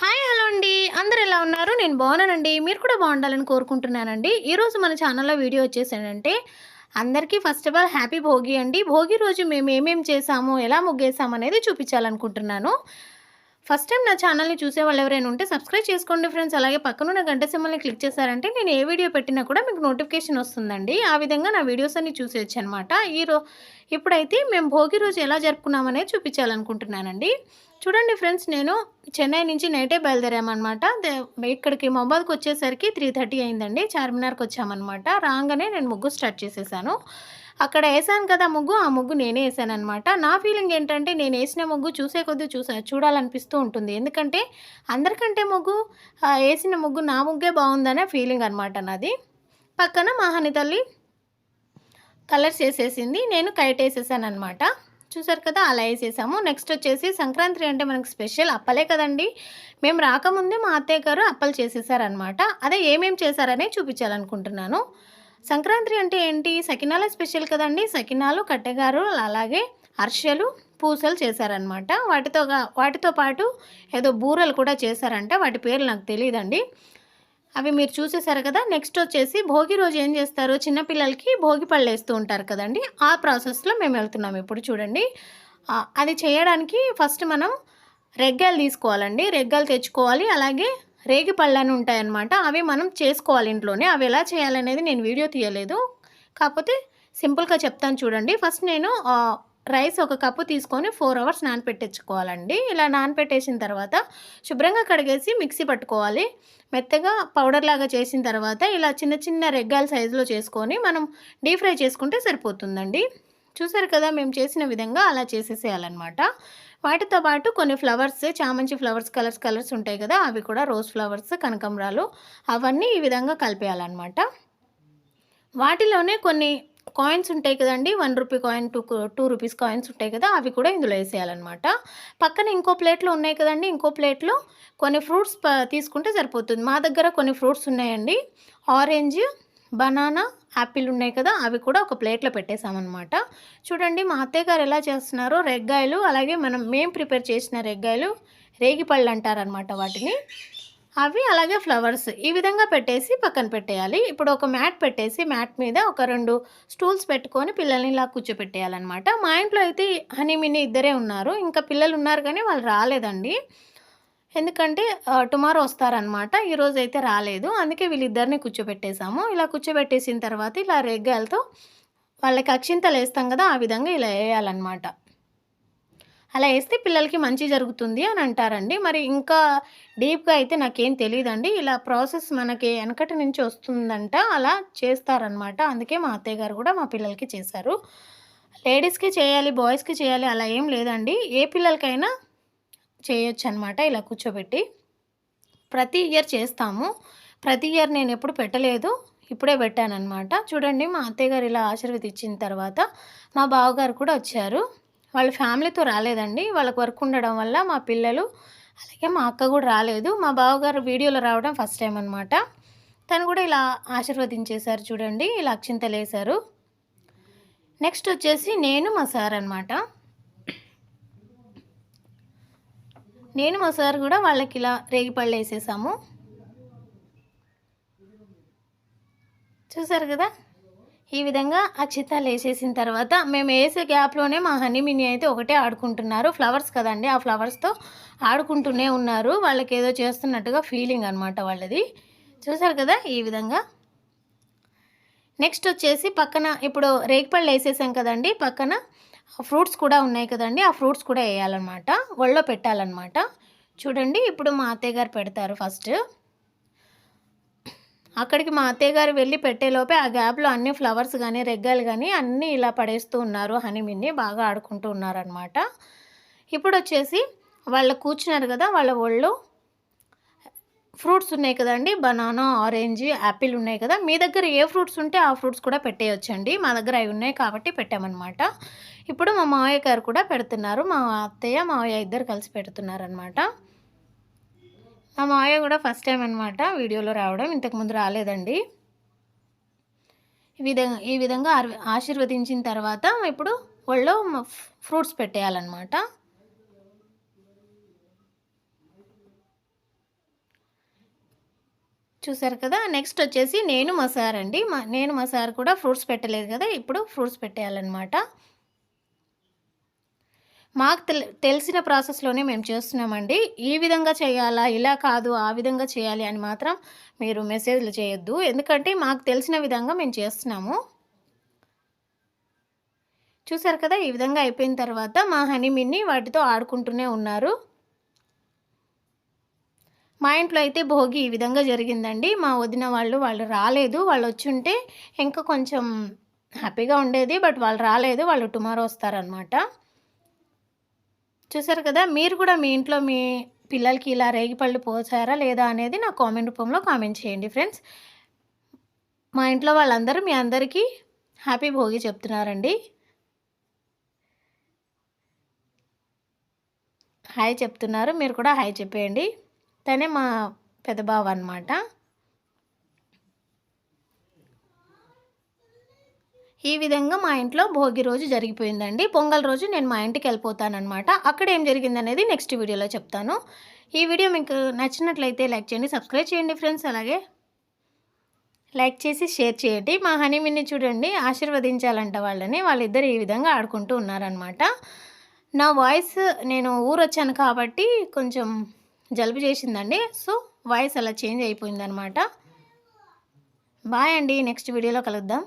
Hi hello అండి. అందరు ఎలా ఉన్నారు? నేను బాగున్నానండి. మీరు కూడా బాగుండాలని కోరుకుంటున్నానండి. ఈరోజు మన ఛానల్లో వీడియో వచ్చేసానంటే అందరికీ first of all happy Bhogi అండి. భోగి రోజు మేము ఏమేమి చేసాము ఎలా ముగ్గేసాము అనేది చూపించాలనుకుంటున్నాను. ఫస్ట్ టైం నా ఛానల్ని చూసే వాళ్ళు ఎవరైనా ఉంటే సబ్స్క్రైబ్ చేసుకోండి ఫ్రెండ్స్ అలాగే పక్కనున్న గంట సింబల్ని క్లిక్ చేశారంటే నేను ఏ వీడియో పెట్టినా కూడా మీకు నోటిఫికేషన్ వస్తుందండి. ఆ విధంగా నా వీడియోస్ అన్ని చూసేయచ్చు అనమాట ఈ ఇప్పుడైతే మేము భోగి రోజు ఎలా జరుపుకున్నామనేది చూపించాలనుకుంటున్నానండి. చూడండి ఫ్రెండ్స్ నేను చెన్నై నుంచి నైటే బయలుదేరామన్నమాట. దే- ఇక్కడికి మొబైల్కి వచ్చేసరికి త్రీ థర్టీ అయిందండి. చార్మినార్కి వచ్చామన్నమాట. రాగానే నేను ముగ్గు స్టార్ట్ చేసేసాను. అక్కడ వేసాను కదా ముగ్గు ఆ ముగ్గు నేనే వేసాను అనమాట నా ఫీలింగ్ ఏంటంటే నేను వేసిన ముగ్గు చూసే కొద్దీ చూసా చూడాలనిపిస్తూ ఉంటుంది. ఎందుకంటే అందరికంటే ముగ్గు వేసిన ముగ్గు నా ముగ్గే బాగుందనే ఫీలింగ్ అనమాట నాది. పక్కన మహాని తల్లి కలర్స్ వేసేసింది నేను కైట్ వేసేసాను అనమాట చూసారు కదా అలా వేసేసాము. నెక్స్ట్ వచ్చేసి సంక్రాంతి అంటే మనకు స్పెషల్ అప్పలే కదండి. మేము రాకముందే మా అత్తయ్య గారు అప్పలు చేసేసారనమాట అదే ఏమేం చేశారనే చూపించాలనుకుంటున్నాను. సంక్రాంతి అంటే ఏంటి? సకినాల స్పెషల్ కదండి. సకినాలు కట్టెగారు అలాగే అర్షలు పూసలు చేశారనమాట వాటితో వాటితో పాటు ఏదో బూరలు కూడా చేశారంట. వాటి పేర్లు నాకు తెలియదండి. అవి మీరు చూసేశారు కదా నెక్స్ట్ వచ్చేసి భోగి రోజు ఏం చేస్తారు? చిన్నపిల్లలకి భోగి పళ్ళు వేస్తూ ఉంటారు కదండి. ఆ ప్రాసెస్లో మేము వెళ్తున్నాం ఇప్పుడు చూడండి. అది చేయడానికి ఫస్ట్ మనం రెగ్గాలు తీసుకోవాలండి. రెగ్గలు తెచ్చుకోవాలి. అలాగే రేగి పళ్ళు అని ఉంటాయన్నమాట. అవి మనం చేసుకోవాలి ఇంట్లోనే. అవి ఎలా చేయాలనేది నేను వీడియో తీయలేదు. కాకపోతే సింపుల్గా చెప్తాను చూడండి. ఫస్ట్ నేను రైస్ ఒక కప్పు తీసుకొని ఫోర్ అవర్స్ నానపెట్టించుకోవాలండి. ఇలా నానపెట్టేసిన తర్వాత శుభ్రంగా కడిగేసి మిక్సీ పట్టుకోవాలి. మెత్తగా పౌడర్ లాగా చేసిన తర్వాత ఇలా చిన్న చిన్న రెగ్గాల సైజులో చేసుకొని మనం డీప్ ఫ్రై చేసుకుంటే సరిపోతుందండి. చూసారు కదా మేము చేసిన విధంగా అలా చేసేసేయాలన్నమాట. వాటితో పాటు కొన్ని ఫ్లవర్స్ చామంచి ఫ్లవర్స్ కలర్స్ కలర్స్ ఉంటాయి కదా అవి కూడా రోజ్ ఫ్లవర్స్ కనకంబరాలు అవన్నీ ఈ విధంగా కలిపేయాలన్నమాట. వాటిలోనే కొన్ని కాయిన్స్ ఉంటాయి కదండి. One rupee coin two two rupees coins ఉంటాయి కదా అవి కూడా ఇందులో వేసేయాలన్నమాట. పక్కన ఇంకో ప్లేట్లో ఉన్నాయి కదండి. ఇంకో ప్లేట్లో కొన్ని ఫ్రూట్స్ ప- తీసుకుంటే సరిపోతుంది. మా దగ్గర కొన్ని ఫ్రూట్స్ ఉన్నాయండి. ఆరెంజ్ బనానా యాపిల్ ఉన్నాయి కదా అవి కూడా ఒక ప్లేట్లో పెట్టేసామన్నమాట చూడండి మా అత్తయ్య గారు ఎలా చేస్తున్నారో రెగ్గాయలు అలాగే మనం మేము ప్రిపేర్ చేసిన రెగ్గాయలు రేగిపళ్ళు అంటారనమాట వాటిని. అవి అలాగే ఫ్లవర్స్ ఈ విధంగా పెట్టేసి పక్కన పెట్టేయాలి. ఇప్పుడు ఒక మ్యాట్ పెట్టేసి మ్యాట్ మీద ఒక రెండు స్టూల్స్ పెట్టుకొని పిల్లల్ని ఇలా కూర్చోపెట్టేయాలన్నమాట. మా ఇంట్లో అయితే హనీ మినీ ఇద్దరే ఉన్నారు. ఇంకా పిల్లలు ఉన్నారు కానీ వాళ్ళు రాలేదండి. ఎందుకంటే టుమారో వస్తారనమాట ఈరోజు అయితే రాలేదు. అందుకే వీళ్ళిద్దరిని కూర్చోబెట్టేసాము ఇలా కూర్చోబెట్టేసిన తర్వాత ఇలా రెగ్గాలతో వాళ్ళకి అక్షింతలు వేస్తాం కదా ఆ విధంగా ఇలా వేయాలన్నమాట. అలా వేస్తే పిల్లలకి మంచి జరుగుతుంది అని అంటారండి. మరి ఇంకా డీప్గా అయితే నాకేం తెలియదండి ఇలా ప్రాసెస్ మనకి వెనకటి నుంచి వస్తుందంట అలా చేస్తారనమాట అందుకే మా అత్తయ్య గారు కూడా మా పిల్లలకి చేశారు. లేడీస్కి చేయాలి బాయ్స్కి చేయాలి అలా ఏం లేదండి. ఏ పిల్లలకైనా చేయొచ్చు అనమాట ఇలా కూర్చోబెట్టి. ప్రతి ఇయర్ చేస్తాము. ప్రతి ఇయర్ నేను ఎప్పుడు పెట్టలేదు. ఇప్పుడే పెట్టానమాట చూడండి మా అత్తయ్య గారు ఇలా ఆశీర్వదించిన తర్వాత మా బావగారు కూడా వచ్చారు. వాళ్ళ ఫ్యామిలీతో రాలేదండి. వాళ్ళకి వర్క్ ఉండడం వల్ల మా పిల్లలు అలాగే మా అక్క కూడా రాలేదు. మా బావగారు వీడియోలో రావడం ఫస్ట్ టైం అనమాట తను కూడా ఇలా ఆశీర్వదించేశారు చూడండి ఇలా అక్షింతలు వేశారు. నెక్స్ట్ వచ్చేసి నేను మా సార్ అనమాట నేను మా సార్ కూడా వాళ్ళకి ఇలా రేగిపళ్ళు వేసేసాము. చూసారు కదా? ఈ విధంగా అక్షితాలు వేసేసిన తర్వాత మేము వేసే గ్యాప్లోనే మా హనీ మిని అయితే ఒకటే ఆడుకుంటున్నారు. ఫ్లవర్స్ కదండి ఆ ఫ్లవర్స్తో ఆడుకుంటూనే ఉన్నారు. వాళ్ళకి ఏదో చేస్తున్నట్టుగా ఫీలింగ్ అనమాట వాళ్ళది. చూసారు కదా ఈ విధంగా? నెక్స్ట్ వచ్చేసి పక్కన ఇప్పుడు రేగిపళ్ళు వేసేసాం కదండి పక్కన ఫ్రూట్స్ కూడా ఉన్నాయి కదండి ఆ ఫ్రూట్స్ కూడా వేయాలన్నమాట. ఒళ్ళో పెట్టాలన్నమాట. చూడండి ఇప్పుడు మా అత్తయ్య గారు పెడతారు ఫస్ట్ అక్కడికి మా అత్తయ్య గారు వెళ్ళి పెట్టేలోపే ఆ గ్యాప్లో అన్ని ఫ్లవర్స్ కానీ రెగ్గలు కానీ అన్నీ ఇలా పడేస్తూ ఉన్నారు. హనీమిన్ని బాగా ఆడుకుంటూ ఉన్నారనమాట ఇప్పుడు వచ్చేసి వాళ్ళు కూర్చున్నారు కదా వాళ్ళ ఒళ్ళు ఫ్రూట్స్ ఉన్నాయి కదండి. బనానా ఆరెంజ్ యాపిల్ ఉన్నాయి కదా. మీ దగ్గర ఏ ఫ్రూట్స్ ఉంటే ఆ ఫ్రూట్స్ కూడా పెట్టేయొచ్చండి. మా దగ్గర అవి ఉన్నాయి కాబట్టి పెట్టామన్నమాట. ఇప్పుడు మా మావయ్య గారు కూడా పెడుతున్నారు. మా అత్తయ్య మావయ్య ఇద్దరు కలిసి పెడుతున్నారనమాట మా మాయ కూడా ఫస్ట్ టైం అనమాట వీడియోలో రావడం. ఇంతకుముందు రాలేదండి. ఈ విధంగా ఈ విధంగా ఆశీర్వదించిన తర్వాత ఇప్పుడు ఒళ్ళో ఫ్రూట్స్ పెట్టేయాలన్నమాట. చూసారు కదా? నెక్స్ట్ వచ్చేసి నేను మా సార్ అండి. మా నేను మా సార్ కూడా ఫ్రూట్స్ పెట్టలేదు కదా? ఇప్పుడు ఫ్రూట్స్ పెట్టేయాలన్నమాట. మాకు తెలిసిన ప్రాసెస్లోనే మేము చేస్తున్నామండి. ఈ విధంగా చేయాలా ఇలా కాదు ఆ విధంగా చేయాలి అని మాత్రం మీరు మెసేజ్లు చేయొద్దు. ఎందుకంటే మాకు తెలిసిన విధంగా మేము చేస్తున్నాము. చూసారు కదా ఈ విధంగా అయిపోయిన తర్వాత మా హనీమిన్ని వాటితో ఆడుకుంటూనే ఉన్నారు. మా ఇంట్లో అయితే భోగి ఈ విధంగా జరిగిందండి. మా వదిన వాళ్ళు వాళ్ళు రాలేదు. వాళ్ళు వచ్చి ఉంటే ఇంకా కొంచెం హ్యాపీగా ఉండేది. బట్ వాళ్ళు రాలేదు. వాళ్ళు టుమారో వస్తారనమాట చూసారు కదా మీరు కూడా మీ ఇంట్లో మీ పిల్లలకి ఇలా రేగిపళ్ళు పోసారా లేదా అనేది నా కామెంట్ రూపంలో కామెంట్ చేయండి ఫ్రెండ్స్. మా ఇంట్లో వాళ్ళందరూ మీ అందరికీ హ్యాపీ భోగి చెప్తున్నారండి. హాయ్ చెప్తున్నారు మీరు కూడా హాయ్ చెప్పేయండి. తనే మా పెద్ద బావ అనమాట ఈ విధంగా మా ఇంట్లో భోగి రోజు జరిగిపోయిందండి. పొంగల్ రోజు నేను మా ఇంటికి వెళ్ళిపోతానమాట అక్కడ ఏం జరిగిందనేది నెక్స్ట్ వీడియోలో చెప్తాను. ఈ వీడియో మీకు నచ్చినట్లయితే లైక్ చేయండి సబ్స్క్రైబ్ చేయండి ఫ్రెండ్స్. అలాగే లైక్ చేసి షేర్ చేయండి. మా హనీమిన్ని చూడండి ఆశీర్వదించాలంట వాళ్ళని. వాళ్ళిద్దరు ఈ విధంగా ఆడుకుంటూ ఉన్నారనమాట నా వాయిస్ నేను ఊరు వచ్చాను కాబట్టి కొంచెం జలుబు చేసిందండి. సో వాయిస్ అలా చేంజ్ అయిపోయిందనమాట బాయ్ అండి నెక్స్ట్ వీడియోలో కలుద్దాం.